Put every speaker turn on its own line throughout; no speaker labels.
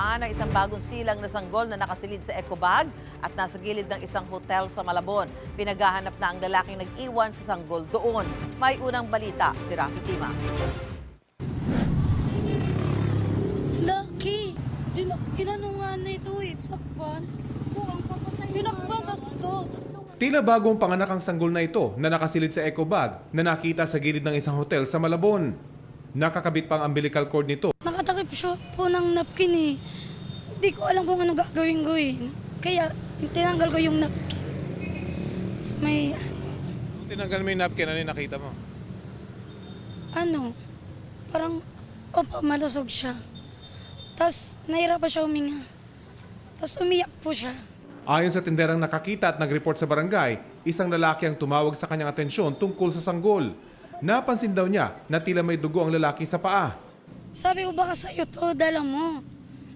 natagpuan ang isang bagong silang na sanggol na nakasilid sa ecobag at nasa gilid ng isang hotel sa Malabon. Pinaghahanap na ang lalaking nag-iwan sa sanggol doon. May unang balita si Rafi Tima.
Lucky! Din- Inano nga na ito eh, tinakpan. Tinakpan, tas to.
Tila bagong panganak ang sanggol na ito na nakasilid sa eco bag na nakita sa gilid ng isang hotel sa Malabon. Nakakabit pa ang umbilical cord nito
Nakatakip siya po ng napkin eh. Hindi ko alam kung ano gagawin ko eh. Kaya tinanggal ko yung napkin. Tapos may
Tinanggal mo yung napkin, ano yung nakita mo?
ano, parang, opo, malusog siya. Tapos nahirapan siya huminga. Tapos umiyak po siya.
Ayon sa tinderang nakakita at nag-report sa barangay, isang lalaki ang tumawag sa kanyang atensyon tungkol sa sanggol. Napansin daw niya na tila may dugo ang lalaki sa paa.
Sabi ko, baka sa'yo to, dala mo.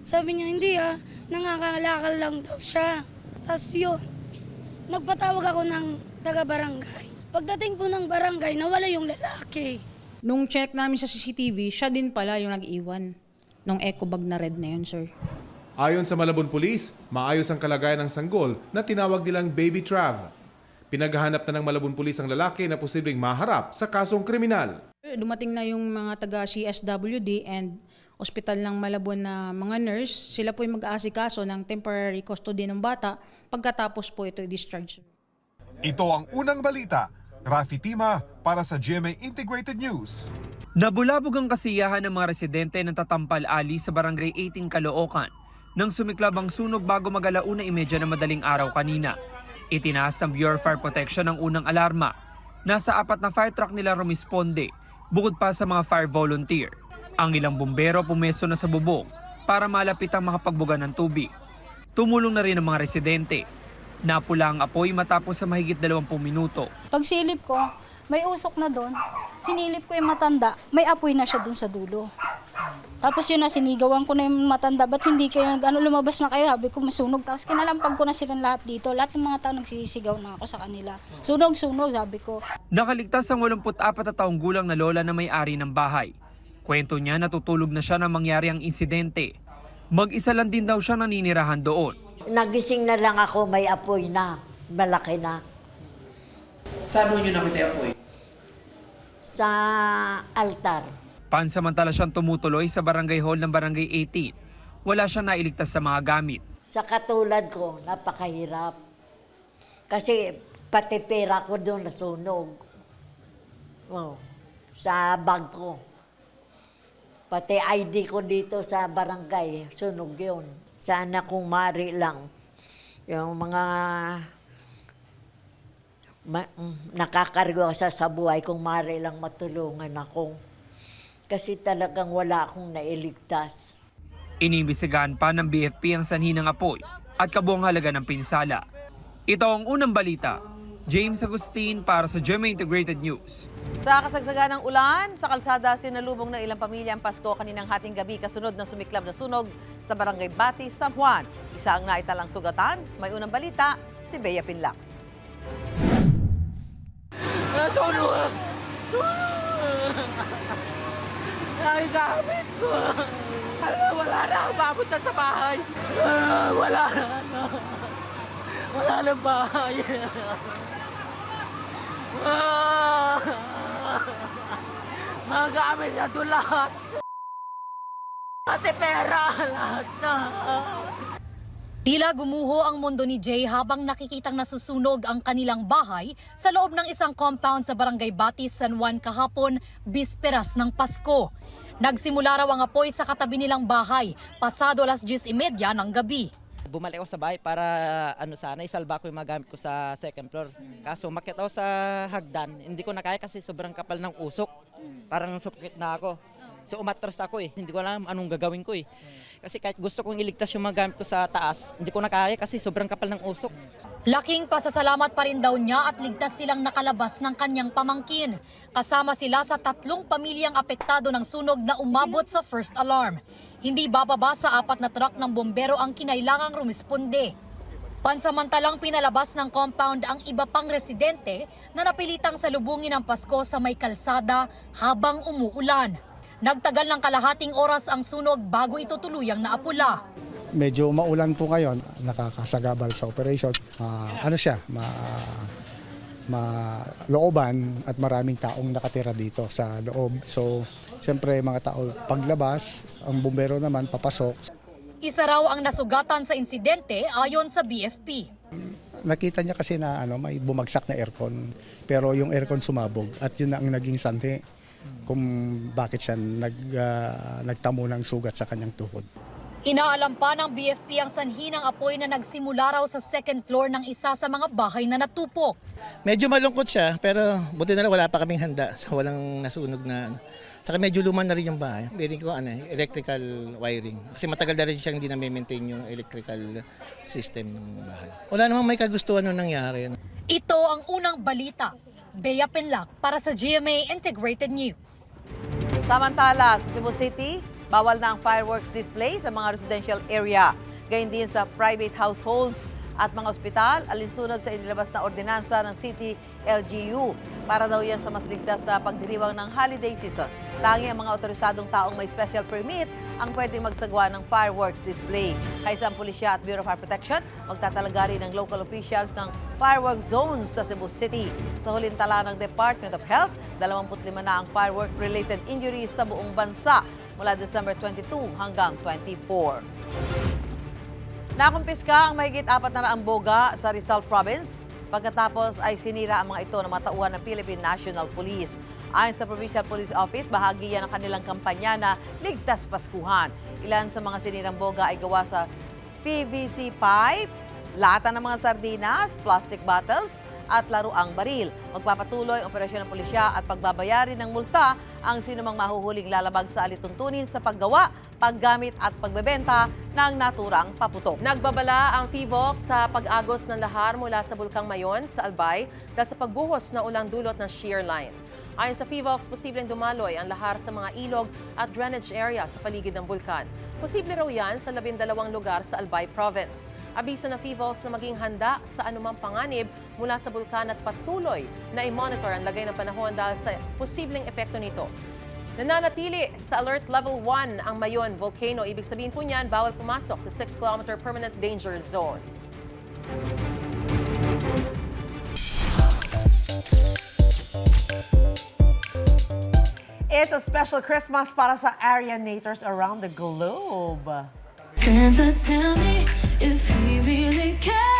Sabi niya, hindi ah, nangakalakal lang daw siya. Tapos yun, nagpatawag ako ng taga-barangay. Pagdating po ng barangay, nawala yung lalaki.
Nung check namin sa CCTV, siya din pala yung nag-iwan. Nung eco bag na red na yun, sir.
Ayon sa Malabon Police, maayos ang kalagayan ng sanggol na tinawag nilang Baby Trav. Pinaghahanap na ng Malabon Police ang lalaki na posibleng maharap sa kasong kriminal.
Dumating na yung mga taga CSWD and Hospital ng Malabon na mga nurse. Sila po yung mag-aasikaso ng temporary custody ng bata pagkatapos po ito i-discharge.
Ito ang unang balita. Rafi Tima para sa GMA Integrated News.
Nabulabog ang kasiyahan ng mga residente ng Tatampal Ali sa Barangay 18 Caloocan nang sumiklab ang sunog bago magalauna imedya na madaling araw kanina. Itinaas ng Bureau of Fire Protection ang unang alarma. Nasa apat na fire truck nila rumisponde, bukod pa sa mga fire volunteer. Ang ilang bumbero pumesto na sa bubong para malapit ang makapagbuga ng tubig. Tumulong na rin ang mga residente. Napula ang apoy matapos sa mahigit 20 minuto.
Pagsilip ko, may usok na doon. Sinilip ko yung matanda, may apoy na siya doon sa dulo. Tapos yun na, sinigawan ko na yung matanda, ba't hindi kayo, ano, lumabas na kayo, sabi ko masunog. Tapos kinalampag ko na silang lahat dito. Lahat ng mga tao nagsisigaw na ako sa kanila. Sunog, sunog, sabi ko.
Nakaligtas ang 84 na taong gulang na lola na may-ari ng bahay. Kwento niya natutulog na siya nang mangyari ang insidente. Mag-isa lang din daw siya naninirahan doon.
Nagising na lang ako, may apoy na. Malaki na.
Saan mo niyo nakita apoy?
Sa altar.
Pansamantala siyang tumutuloy sa barangay hall ng barangay 18. Wala siyang nailigtas sa mga gamit.
Sa katulad ko, napakahirap. Kasi pati pera ko doon nasunog. Oh, sa bag ko. Pati ID ko dito sa barangay, sunog yun. Sana kung mari lang. Yung mga ma- mm, nakakargo sa sa buhay kung mari lang matulungan ako. Kasi talagang wala akong nailigtas.
Inibisigahan pa ng BFP ang sanhi ng apoy at kabuang halaga ng pinsala. Ito ang unang balita. James Agustin para sa GMA Integrated News.
Sa kasagsagan ng ulan, sa kalsada sinalubong ng ilang pamilya ang Pasko kaninang hating gabi kasunod ng sumiklab na sunog sa barangay Bati, San Juan. Isa ang naitalang sugatan. May unang balita, si Bea Pinlac.
Ang gamit ko. Ano, wala na akong mapunta sa bahay. Ah, wala na, ano. Wala na bahay. Ah, mga gamit na doon lahat. Pati pera, lahat na.
Tila gumuho ang mundo ni Jay habang nakikitang nasusunog ang kanilang bahay sa loob ng isang compound sa Barangay Batis, San Juan kahapon, bisperas ng Pasko. Nagsimula raw ang apoy sa katabi nilang bahay, pasado alas 10.30 ng gabi.
Bumalik ako sa bahay para ano sana isalba ko yung mga gamit ko sa second floor. Kaso umakyat ako sa hagdan, hindi ko na kaya kasi sobrang kapal ng usok. Parang sukit na ako. So umatras ako eh. Hindi ko alam anong gagawin ko eh. Kasi kahit gusto kong iligtas yung mga gamit ko sa taas, hindi ko na kaya kasi sobrang kapal ng usok.
Laking pasasalamat pa rin daw niya at ligtas silang nakalabas ng kanyang pamangkin. Kasama sila sa tatlong pamilyang apektado ng sunog na umabot sa first alarm. Hindi bababa sa apat na truck ng bombero ang kinailangang rumisponde. Pansamantalang pinalabas ng compound ang iba pang residente na napilitang salubungin ang Pasko sa may kalsada habang umuulan. Nagtagal ng kalahating oras ang sunog bago ito tuluyang naapula.
medyo maulan po ngayon, nakakasagabal sa operation. Ah, ano siya, ma, malooban at maraming taong nakatira dito sa loob. So, siyempre mga tao paglabas, ang bumbero naman papasok.
Isa raw ang nasugatan sa insidente ayon sa BFP.
Nakita niya kasi na ano, may bumagsak na aircon, pero yung aircon sumabog at yun na ang naging sanhi kung bakit siya nag, ah, nagtamo ng sugat sa kanyang tuhod.
Inaalam pa ng BFP ang sanhi ng apoy na nagsimula raw sa second floor ng isa sa mga bahay na natupok.
Medyo malungkot siya, pero buti na lang wala pa kaming handa sa walang nasunog na ano. Tsaka medyo luma na rin yung bahay. Meron ko ano, eh, electrical wiring. Kasi matagal na rin siyang hindi na-maintain yung electrical system ng bahay. Wala namang may kagustuhan nung nangyari. ano.
Ito ang unang balita. Bea Penlac para sa GMA Integrated News.
Samantala, sa Cebu City, bawal na ang fireworks display sa mga residential area. Gayun din sa private households at mga ospital, alinsunod sa inilabas na ordinansa ng City LGU para daw yan sa mas ligtas na pagdiriwang ng holiday season. Tangi ang mga otorisadong taong may special permit ang pwedeng magsagawa ng fireworks display. Kaysa ang Pulisya at Bureau of Fire Protection, magtatalaga rin ng local officials ng fireworks zones sa Cebu City. Sa huling tala ng Department of Health, 25 na ang firework-related injuries sa buong bansa mula December 22 hanggang 24. Nakumpiska ang mahigit apat na boga sa Rizal Province pagkatapos ay sinira ang mga ito ng matauhan ng Philippine National Police. Ayon sa Provincial Police Office, bahagi yan ng kanilang kampanya na Ligtas Paskuhan. Ilan sa mga sinirang boga ay gawa sa PVC pipe, lata ng mga sardinas, plastic bottles, at laruang baril. Magpapatuloy operasyon ng pulisya at pagbabayari ng multa ang sinumang mahuhuling lalabag sa alituntunin sa paggawa, paggamit at pagbebenta ng naturang paputok.
Nagbabala ang FIVOX sa pag-agos ng lahar mula sa Bulkang Mayon sa Albay dahil sa pagbuhos na ulang dulot ng shear line. Ayon sa FIVOX, posibleng dumaloy ang lahar sa mga ilog at drainage area sa paligid ng bulkan. Posible raw yan sa labindalawang lugar sa Albay Province. Abiso ng FIVOX na maging handa sa anumang panganib mula sa bulkan at patuloy na i-monitor ang lagay ng panahon dahil sa posibleng epekto nito. Nananatili sa Alert Level 1 ang Mayon Volcano. Ibig sabihin po niyan, bawal pumasok sa 6-kilometer permanent danger zone.
It's a special Christmas para sa Arianators around the globe.
Santa, tell me if he really cares.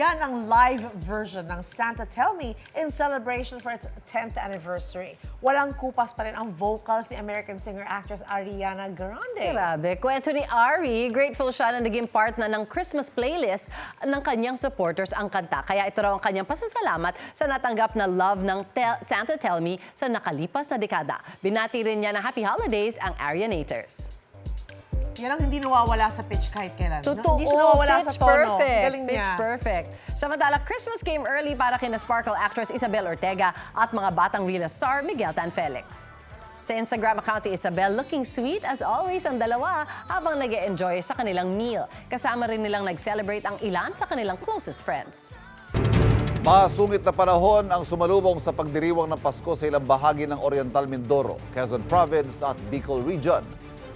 Yan ang live version ng Santa Tell Me in celebration for its 10th anniversary. Walang kupas pa rin ang vocals ni American singer-actress Ariana Grande.
Grabe. Kwento ni Ari, grateful siya na naging part na ng Christmas playlist ng kanyang supporters ang kanta. Kaya ito raw ang kanyang pasasalamat sa natanggap na love ng Tel- Santa Tell Me sa nakalipas na dekada. Binati rin niya na Happy Holidays ang Arianators.
Yan ang hindi nawawala sa pitch kahit kailan.
Totoo,
Hindi siya nawawala sa
pitch
tono.
perfect.
Galing
pitch
niya.
perfect. Samantala, Christmas came early para kina Sparkle actress Isabel Ortega at mga batang real star Miguel Tan Felix. Sa Instagram account ni Isabel, looking sweet as always ang dalawa habang nag enjoy sa kanilang meal. Kasama rin nilang nag-celebrate ang ilan sa kanilang closest friends.
Masungit na panahon ang sumalubong sa pagdiriwang ng Pasko sa ilang bahagi ng Oriental Mindoro, Quezon Province at Bicol Region.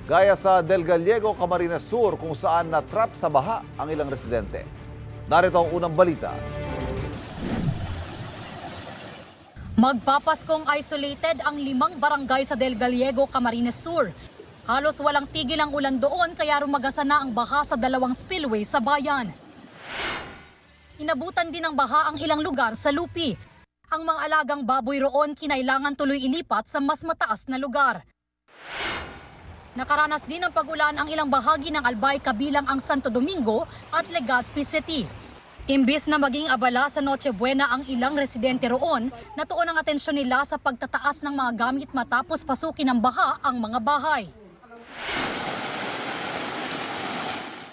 Gaya sa Del Gallego, Camarines Sur kung saan natrap sa baha ang ilang residente. Narito ang unang balita.
Magpapaskong isolated ang limang barangay sa Del Gallego, Camarines Sur. Halos walang tigil ang ulan doon kaya rumagasa na ang baha sa dalawang spillway sa bayan. Inabutan din ng baha ang ilang lugar sa Lupi. Ang mga alagang baboy roon kinailangan tuloy ilipat sa mas mataas na lugar. Nakaranas din ng pagulan ang ilang bahagi ng Albay kabilang ang Santo Domingo at Legazpi City. Imbis na maging abala sa Noche Buena ang ilang residente roon, natuon ang atensyon nila sa pagtataas ng mga gamit matapos pasukin ng baha ang mga bahay.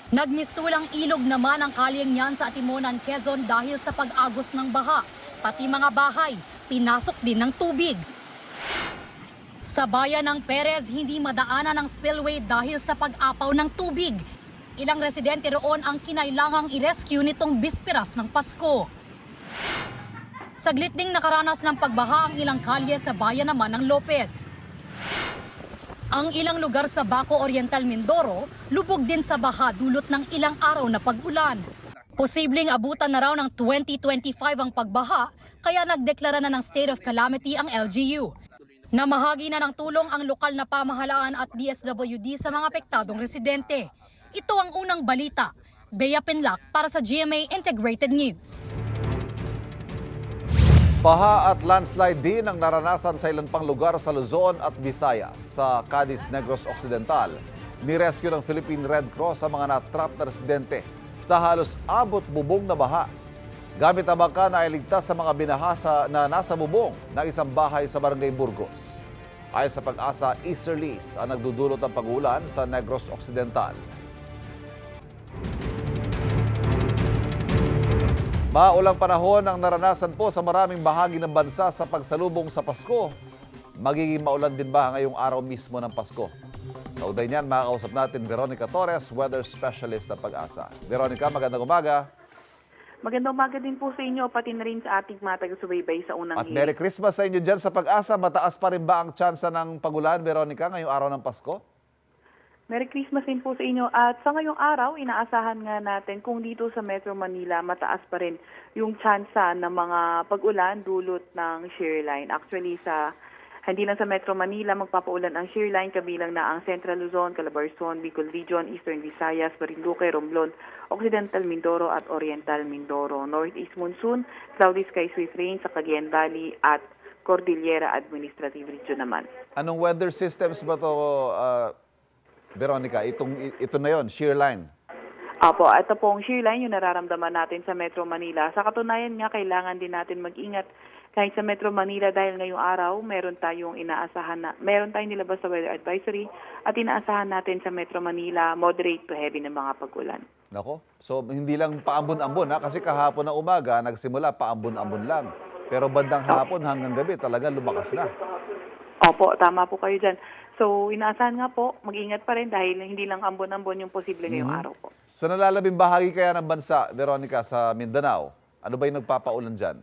Nagmistulang ilog naman ang kalyeng yan sa Atimonan, Quezon dahil sa pag-agos ng baha. Pati mga bahay, pinasok din ng tubig. Sa bayan ng Perez, hindi madaanan ang spillway dahil sa pag-apaw ng tubig. Ilang residente roon ang kinailangang i-rescue nitong bisperas ng Pasko. Saglit ding nakaranas ng pagbaha ang ilang kalye sa bayan naman ng Lopez. Ang ilang lugar sa Baco Oriental Mindoro, lubog din sa baha dulot ng ilang araw na pag-ulan. Posibleng abutan na raw ng 2025 ang pagbaha, kaya nagdeklara na ng state of calamity ang LGU. Namahagi na ng tulong ang lokal na pamahalaan at DSWD sa mga apektadong residente. Ito ang unang balita. Bea Penlac para sa GMA Integrated News.
Baha at landslide din ang naranasan sa ilan pang lugar sa Luzon at Visayas. Sa Cadiz Negros Occidental, nirescue ng Philippine Red Cross ang mga natrap na residente sa halos abot bubong na baha. Gamit ang bangka na iligtas sa mga binahasa na nasa bubong ng isang bahay sa Barangay Burgos. Ayon sa pag-asa, easterlies ang nagdudulot ng pag-ulan sa Negros Occidental. Maulang panahon ang naranasan po sa maraming bahagi ng bansa sa pagsalubong sa Pasko. Magiging maulan din ba ngayong araw mismo ng Pasko? Kauday niyan, makakausap natin Veronica Torres, weather specialist ng Pag-asa. Veronica, magandang umaga.
Magandang umaga din po sa inyo, pati na rin sa ating mga taga-subaybay sa unang
At Merry Christmas sa inyo dyan sa Pag-asa. Mataas pa rin ba ang tsansa ng pagulan, Veronica, ngayong araw ng Pasko?
Merry Christmas din po sa inyo. At sa ngayong araw, inaasahan nga natin kung dito sa Metro Manila, mataas pa rin yung tsansa ng mga pag-ulan dulot ng shear line. Actually, sa hindi lang sa Metro Manila magpapaulan ang shear line, kabilang na ang Central Luzon, Calabarzon, Bicol Region, Eastern Visayas, Marinduque, Romblon, Occidental Mindoro at Oriental Mindoro. Northeast monsoon, cloudy skies with rain sa Cagayan Valley at Cordillera Administrative Region naman.
Anong weather systems ba to, uh, Veronica? Itong, ito na yon, shear line.
Apo, ito pong shear line yung nararamdaman natin sa Metro Manila. Sa katunayan nga, kailangan din natin mag-ingat kahit sa Metro Manila dahil ngayong araw, meron tayong inaasahan na, meron tayong nilabas sa weather advisory at inaasahan natin sa Metro Manila moderate to heavy na mga pag-ulan.
Nako, so hindi lang paambon-ambon ha, kasi kahapon na umaga, nagsimula paambon-ambon lang. Pero bandang hapon hanggang gabi, talaga lumakas na.
Opo, tama po kayo dyan. So, inaasahan nga po, mag-ingat pa rin dahil hindi lang ambon-ambon yung posible ngayong
Mhm.
araw po.
Sa nalalabing bahagi kaya ng bansa, Veronica, sa Mindanao, ano ba yung nagpapaulan dyan?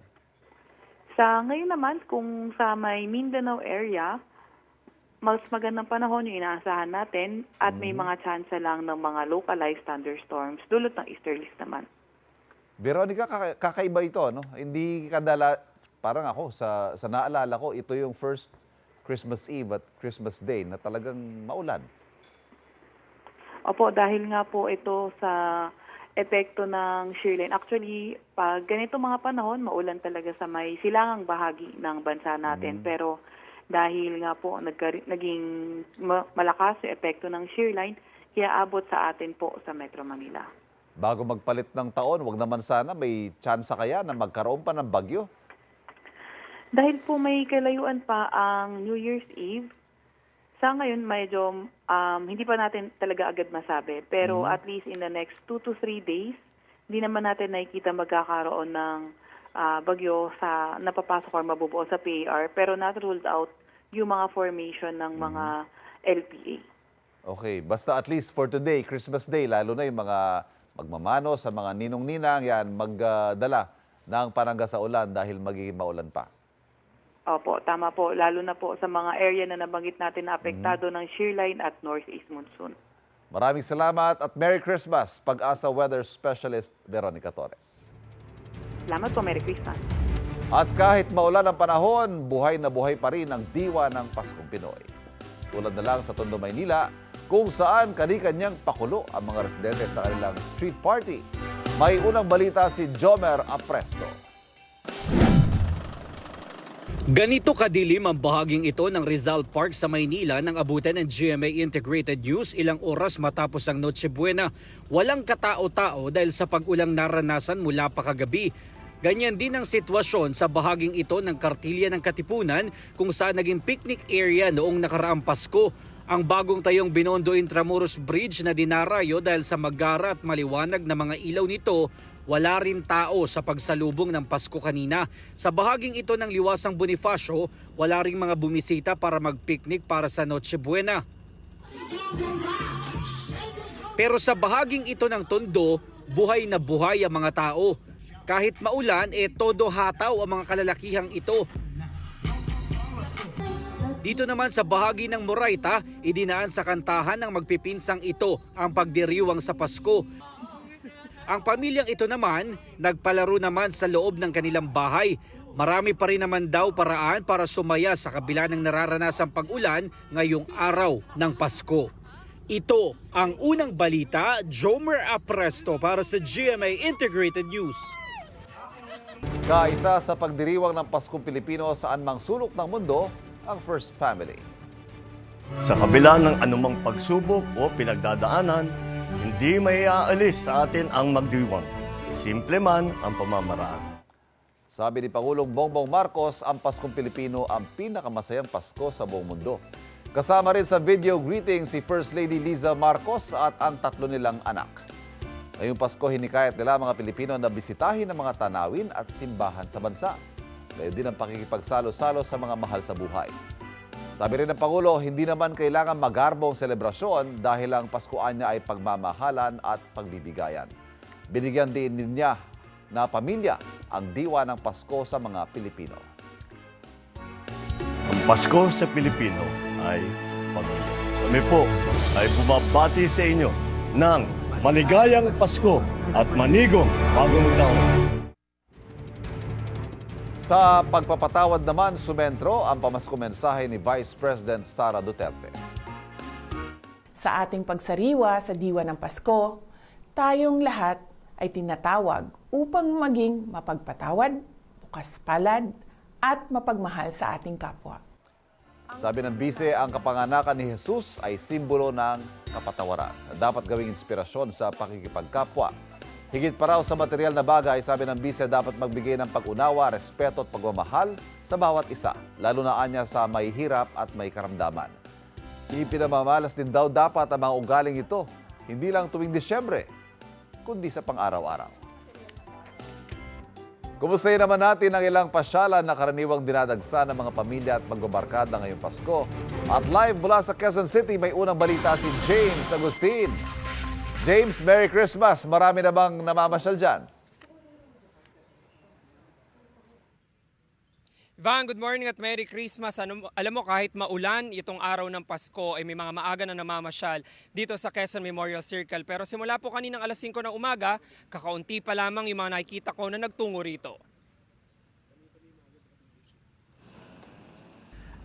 Sa ngayon naman, kung sa may Mindanao area, mas magandang panahon yung inaasahan natin at may mga chance lang ng mga localized thunderstorms dulot ng easterlies naman.
Veronica, kaka- kakaiba ito, no? Hindi kadala, parang ako, sa, sa naalala ko, ito yung first Christmas Eve at Christmas Day na talagang maulan.
Opo, dahil nga po ito sa epekto ng shear line. Actually, pag ganito mga panahon, maulan talaga sa may silangang bahagi ng bansa natin. Pero dahil nga po nagkari- naging ma- malakas yung epekto ng shear line, kaya abot sa atin po sa Metro Manila.
Bago magpalit ng taon, wag naman sana may tsansa kaya na magkaroon pa ng bagyo.
Dahil po may kalayuan pa ang New Year's Eve, sa ngayon medyo um, hindi pa natin talaga agad masabi. Pero
Mhm.
at least in the next two to three days, hindi naman natin nakikita magkakaroon ng ah, bagyo sa napapasok or mabubuo sa PAR. Pero not ruled out yung mga formation ng mga LPA.
Okay, basta at least for today, Christmas Day, lalo na yung mga magmamano sa mga ninong-ninang, yan, magdala ng panangga sa ulan dahil magiging maulan pa.
Opo, tama po. Lalo na po sa mga area na nabanggit natin na apektado ng shear line at northeast monsoon.
Maraming salamat at Merry Christmas, Pag-asa Weather Specialist Veronica Torres.
Salamat po. Merry Christmas.
At kahit maulan ang panahon, buhay na buhay pa rin ang diwa ng Paskong Pinoy. Tulad na lang sa Tondo, Maynila, kung saan kani-kanyang pakulo ang mga residente sa kanilang street party. May unang balita si Jomer Apresto.
Ganito kadilim ang bahaging ito ng Rizal Park sa Maynila nang abutan ng GMA Integrated News ilang oras matapos ang Noche Buena. Walang katao-tao dahil sa pag-ulang naranasan mula pa kagabi. Ganyan din ang sitwasyon sa bahaging ito ng Kartilya ng Katipunan kung saan naging picnic area noong nakaraang Pasko. Ang bagong tayong Binondo Intramuros Bridge na dinarayo dahil sa magara at maliwanag na mga ilaw nito wala rin tao sa pagsalubong ng Pasko kanina. Sa bahaging ito ng Liwasang Bonifacio, wala ring mga bumisita para magpiknik para sa Noche Buena. Pero sa bahaging ito ng Tondo, buhay na buhay ang mga tao. Kahit maulan, eh todo hataw ang mga kalalakihang ito. Dito naman sa bahagi ng Moraita, idinaan sa kantahan ng magpipinsang ito ang pagdiriwang sa Pasko. Ang pamilyang ito naman, nagpalaro naman sa loob ng kanilang bahay. Marami pa rin naman daw paraan para sumaya sa kabila ng nararanasang pag-ulan ngayong araw ng Pasko. Ito ang unang balita, Jomer Apresto para sa GMA Integrated News.
Kaisa sa pagdiriwang ng Paskong Pilipino saan mang sulok ng mundo, ang First Family.
Sa kabila ng anumang pagsubok o pinagdadaanan, hindi may aalis sa atin ang magdiwang. Simple man ang pamamaraan.
Sabi ni Pangulong Bongbong Marcos, ang Paskong Pilipino ang pinakamasayang Pasko sa buong mundo. Kasama rin sa video greeting si First Lady Liza Marcos at ang tatlo nilang anak. Ngayong Pasko, hinikayat nila mga Pilipino na bisitahin ang mga tanawin at simbahan sa bansa. Gayon din ang pakikipagsalo-salo sa mga mahal sa buhay. Sabi rin ng Pangulo, hindi naman kailangan magarbong selebrasyon dahil ang Paskuan niya ay pagmamahalan at pagbibigayan. Binigyan din niya na pamilya ang diwa ng Pasko sa mga Pilipino.
Ang Pasko sa Pilipino ay pamilya. Kami po ay bumabati sa inyo ng maligayang Pasko at manigong bagong taon.
Sa pagpapatawad naman, sumentro ang pamasko mensahe ni Vice President Sara Duterte.
Sa ating pagsariwa sa diwa ng Pasko, tayong lahat ay tinatawag upang maging mapagpatawad, bukas palad, at mapagmahal sa ating kapwa.
Sabi ng bise, ang kapanganakan ni Jesus ay simbolo ng kapatawaran dapat gawing inspirasyon sa pakikipagkapwa. Higit pa raw sa material na bagay, sabi ng bise, dapat magbigay ng pag-unawa, respeto at pagmamahal sa bawat isa, lalo na anya sa may hirap at may karamdaman. Ipinamamalas din daw dapat ang mga ugaling ito, hindi lang tuwing Disyembre, kundi sa pang-araw-araw. Kumustahin naman natin ang ilang pasyalan na karaniwang dinadagsa ng mga pamilya at magbabarkada ngayong Pasko. At live mula sa Quezon City, may unang balita si James Agustin. James, Merry Christmas! Marami na bang namamasyal dyan?
Ivan, good morning at Merry Christmas. Ano, alam mo, kahit maulan, itong araw ng Pasko ay may mga maaga na namamasyal dito sa Quezon Memorial Circle. Pero simula po kaninang alas 5 ng umaga, kakaunti pa lamang yung mga nakikita ko na nagtungo rito.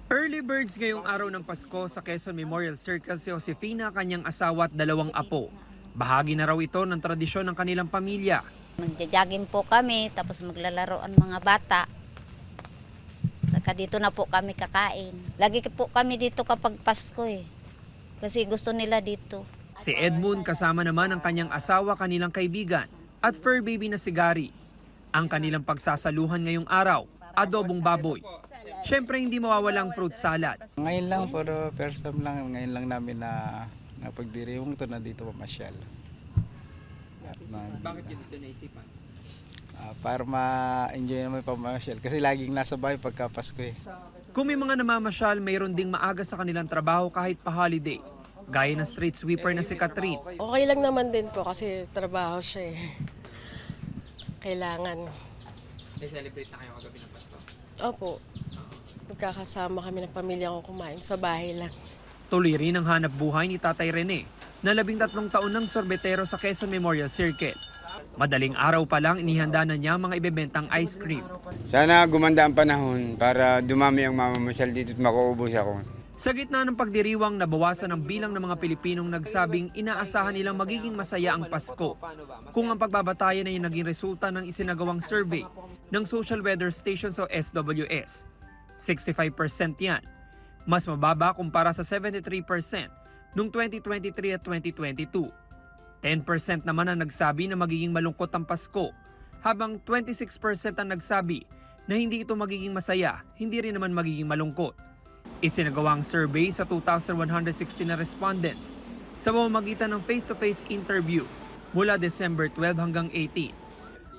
Early birds ngayong araw ng Pasko sa Quezon Memorial Circle si Josefina, kanyang asawa at dalawang apo. Bahagi na raw ito ng tradisyon ng kanilang pamilya.
Magjajagin po kami, tapos maglalaro ang mga bata. Saka dito na po kami kakain. Lagi po kami dito kapag Pasko eh. Kasi gusto nila dito.
Si Edmund kasama naman ang kanyang asawa, kanilang kaibigan at fur baby na si Gary. Ang kanilang pagsasaluhan ngayong araw, adobong baboy. Siyempre hindi mawawalang fruit salad.
Ngayon lang, pero first time lang, ngayon lang namin na napagdiriwang to na dito mamasyal. At ma-
Bakit yun dito naisipan?
ah, para ma-enjoy naman yung pamasyal. Kasi laging nasa bahay pagka Pasko eh.
Kung may mga namamasyal, mayroon ding maaga sa kanilang trabaho kahit pa holiday. Gaya ng street sweeper na si Catherine.
Okay lang naman din po kasi trabaho siya eh. Kailangan.
celebrate na kayo kagabi ng Pasko.
Opo. Magkakasama kami ng pamilya ko kumain sa bahay lang.
Tuloy rin ang hanap buhay ni Tatay Rene na labing tatlong taon ng sorbetero sa Quezon Memorial Circle. Madaling araw pa lang inihanda na niya mga ibebentang ice cream.
Sana gumanda ang panahon para dumami ang mamamasyal dito at makuubos ako.
Sa gitna ng pagdiriwang, nabawasan ang bilang ng mga Pilipinong nagsabing inaasahan nilang magiging masaya ang Pasko. Kung ang pagbabatayan ay naging resulta ng isinagawang survey ng Social Weather Station o SWS. 65% yan. Mas mababa kumpara sa 73% noong 2023 at 2022. 10% naman ang nagsabi na magiging malungkot ang Pasko, habang 26% ang nagsabi na hindi ito magiging masaya, hindi rin naman magiging malungkot. Isinagawa ang survey sa 2,160 na respondents sa pamamagitan ng face-to-face interview mula December 12 hanggang 18.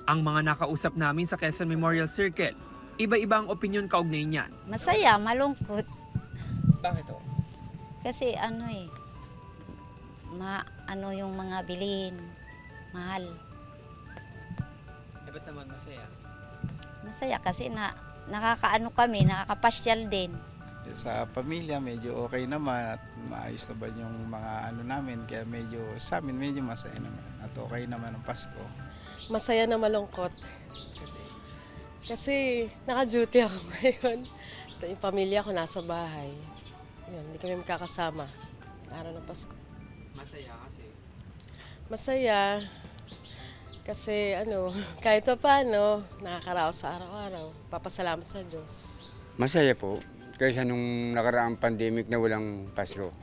Ang mga nakausap namin sa Quezon Memorial Circle, iba-iba ang opinion kaugnay niyan.
Masaya, malungkot.
Bakit to?
Kasi ano eh, ma ano yung mga bilhin, mahal.
ba't naman masaya?
Masaya kasi na nakakaano kami, nakakapasyal din.
Sa pamilya, medyo okay naman at maayos naman yung mga ano namin. Kaya medyo, sa amin, medyo masaya naman. At okay naman ang Pasko.
Masaya na malungkot. Kasi naka-duty ako ngayon. Yung pamilya ko nasa bahay. Yun, hindi kami magkakasama. Araw ng Pasko.
Masaya kasi.
Masaya. Kasi ano, kahit pa paano, nakakaraos sa araw-araw. Papasalamat sa Diyos.
Masaya po. Kaysa nung nakaraang pandemic na walang Pasko.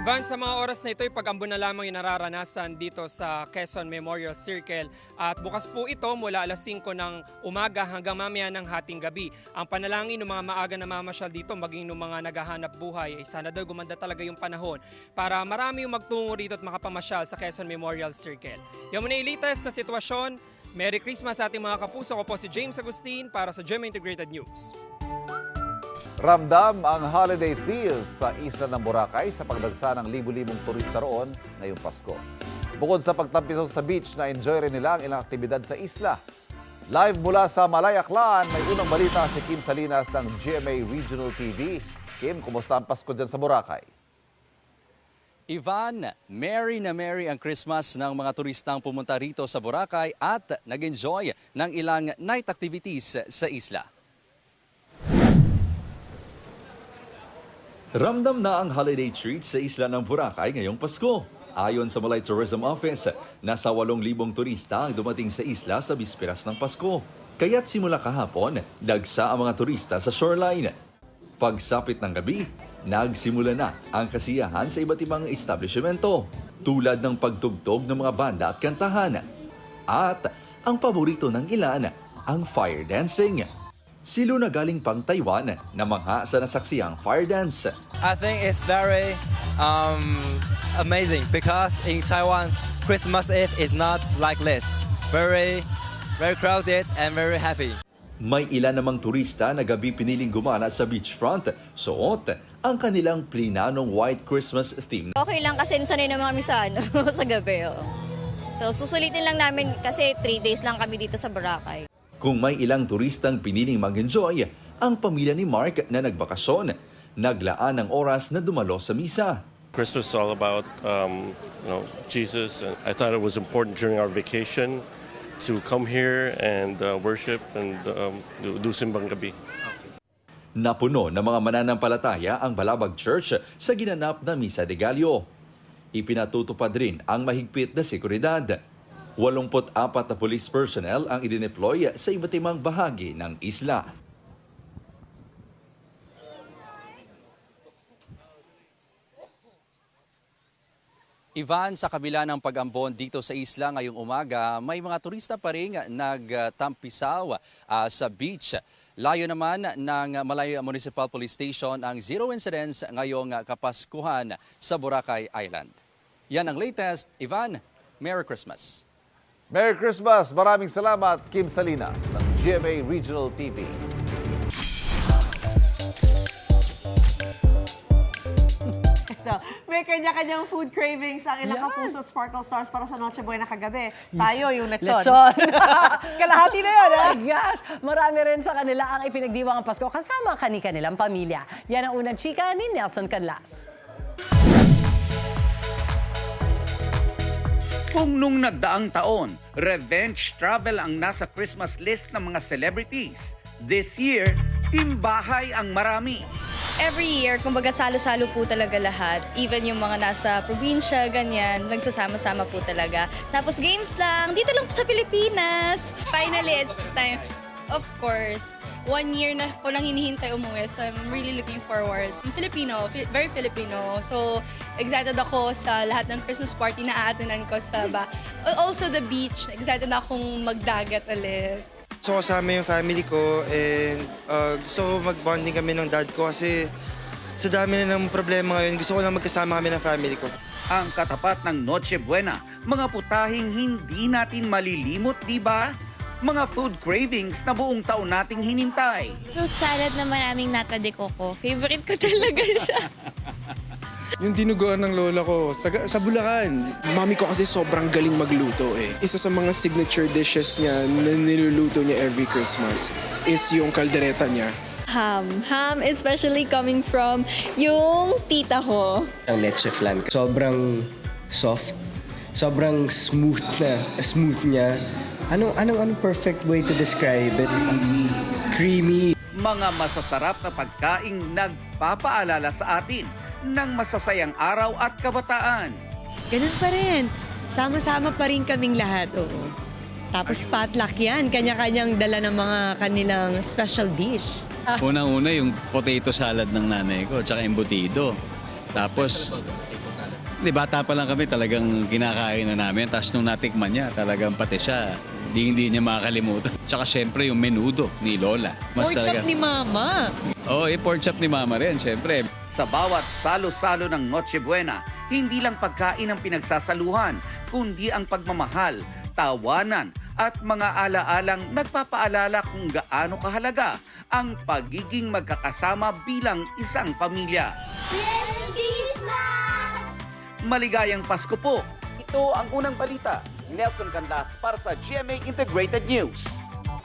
Van, sa mga oras na ito, pag-ambon na lamang yung nararanasan dito sa Quezon Memorial Circle. At bukas po ito mula alas 5 ng umaga hanggang mamaya ng hating gabi. Ang panalangin ng mga maaga na mamasyal dito, maging ng mga naghahanap buhay, ay sana daw gumanda talaga yung panahon para marami yung magtungo rito at makapamasyal sa Quezon Memorial Circle. Yung muna latest na sitwasyon. Merry Christmas sa ating mga kapuso. Ko po si James Agustin para sa GMA Integrated News.
Ramdam ang holiday feels sa isla ng Boracay sa pagdagsa ng libu-libong turista roon ngayong Pasko. Bukod sa pagtampisaw sa beach, na-enjoy rin nila ang ilang aktibidad sa isla. Live mula sa Malayaklan, may unang balita si Kim Salinas ng GMA Regional TV. Kim, kumusta ang Pasko dyan sa Boracay?
Ivan, merry na merry ang Christmas ng mga turistang pumunta rito sa Boracay at nag-enjoy ng ilang night activities sa isla. Ramdam na ang holiday treats sa isla ng Boracay ngayong Pasko. Ayon sa Malay Tourism Office, nasa 8,000 turista ang dumating sa isla sa bisperas ng Pasko. Kaya't simula kahapon, dagsa ang mga turista sa shoreline. Pagsapit ng gabi, nagsimula na ang kasiyahan sa iba't ibang establishmento tulad ng pagtugtog ng mga banda at kantahan. At ang paborito ng ilan, ang fire dancing. Silo na galing pang Taiwan na mangha sa nasaksiyang fire dance.
I think it's very um, amazing because in Taiwan, Christmas Eve is not like this. Very, very crowded and very happy.
May ilan namang turista na gabi piniling gumala sa beachfront. Suot ang kanilang plinanong white Christmas theme.
Okay lang kasi sanay naman kami sa, ano, sa gabi. Oh. So susulitin lang namin kasi 3 days lang kami dito sa Boracay.
Kung may ilang turistang piniling mag-enjoy, ang pamilya ni Mark na nagbakasyon, naglaan ng oras na dumalo sa misa.
Christmas is all about um, you know Jesus, and I thought it was important during our vacation to come here and uh, worship and um, do, do simbang gabi.
Napuno ng mga mananampalataya ang Balabag Church sa ginanap na Misa de Gallo. Ipinatutupad rin ang mahigpit na seguridad. 84 na police personnel ang idineploy sa iba't ibang bahagi ng isla. Ivan, sa kabila ng pag-ambon dito sa isla ngayong umaga, may mga turista pa rin nagtampisaw ah, sa beach. Layo naman ng Malaya Municipal Police Station ang zero incidents ngayong Kapaskuhan sa Boracay Island. Yan ang latest. Ivan, Merry Christmas.
Merry Christmas! Maraming salamat, Kim Salinas ng GMA Regional TV.
Ito, may kanya-kanyang food cravings ang ilang kapuso at Sparkle Stars para sa Noche Buena kagabi. Tayo, yung lechon.
Lechon.
Kalahati na yun, ha?
Oh my gosh! Marami rin sa kanila ang ipinagdiwang ang Pasko kasama ang kani-kanilang pamilya. Yan ang unang chika ni Nelson Canlas.
Kung nung nagdaang taon, revenge travel ang nasa Christmas list ng mga celebrities, this year, timbahay ang marami.
every year, kumbaga salo-salo po talaga lahat. Even yung mga nasa probinsya, ganyan, nagsasama-sama po talaga. Tapos games lang, dito lang po sa Pilipinas.
Finally, it's time. Of course, one year na ko lang hinihintay umuwi. So I'm really looking forward. I'm Filipino, Fi- very Filipino. So excited ako sa lahat ng Christmas party na aatinan ko sa ba. Also the beach. Excited na akong magdagat ulit.
Gusto ko kasama yung family ko and uh, gusto ko mag-bonding kami ng dad ko kasi sa dami na ng problema ngayon, gusto ko lang magkasama kami ng family ko.
Ang katapat ng Noche Buena, mga putahing hindi natin malilimot, di ba? Mga food cravings na buong taon nating hinintay.
Fruit salad na maraming nata de coco. Favorite ko talaga siya.
Yung dinuguan ng lola ko sa, sa Bulacan. Mami ko kasi sobrang galing magluto eh. Isa sa mga signature dishes niya na niluluto niya every Christmas is yung kaldereta niya.
Ham. Ham especially coming from yung tita ko.
Ang leche flan, sobrang soft, sobrang smooth na, smooth niya. Anong, anong, anong perfect way to describe it? Creamy.
Mga masasarap na pagkaing nagpapaalala sa atin ng masasayang araw at kabataan.
Ganun pa rin. Sama-sama pa rin kaming lahat. Oo. Tapos potluck yan. Kanya-kanyang dala ng mga kanilang special dish.
Unang-una yung potato salad ng nanay ko, tsaka embutido. Tapos, di bata pa lang kami, talagang kinakain na namin. Tapos nung natikman niya, talagang pati siya, di hindi niya makakalimutan. Tsaka syempre yung menudo ni Lola.
Pork chop ni Mama.
Oo, oh, eh, pork chop ni Mama rin, syempre.
Sa bawat salo-salo ng Noche Buena, hindi lang pagkain ang pinagsasaluhan, kundi ang pagmamahal, tawanan, at mga alaalang nagpapaalala kung gaano kahalaga ang pagiging magkakasama bilang isang pamilya. Maligayang Pasko po! Ito ang unang balita. Nelson Canlas para sa GMA Integrated News.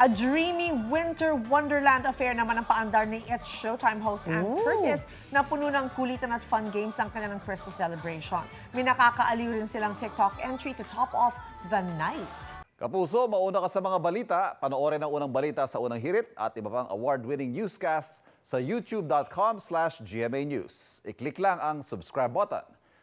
A dreamy winter wonderland affair naman ang paandar ni It's Showtime host Ann
Ooh.
Curtis na puno ng kulitan at fun games ang kanilang Christmas celebration. May nakakaaliw rin silang TikTok entry to top off the night.
Kapuso, mauna ka sa mga balita. Panoorin ang unang balita sa unang hirit at iba pang award-winning newscasts sa youtube.com slash GMA News. I-click lang ang subscribe button.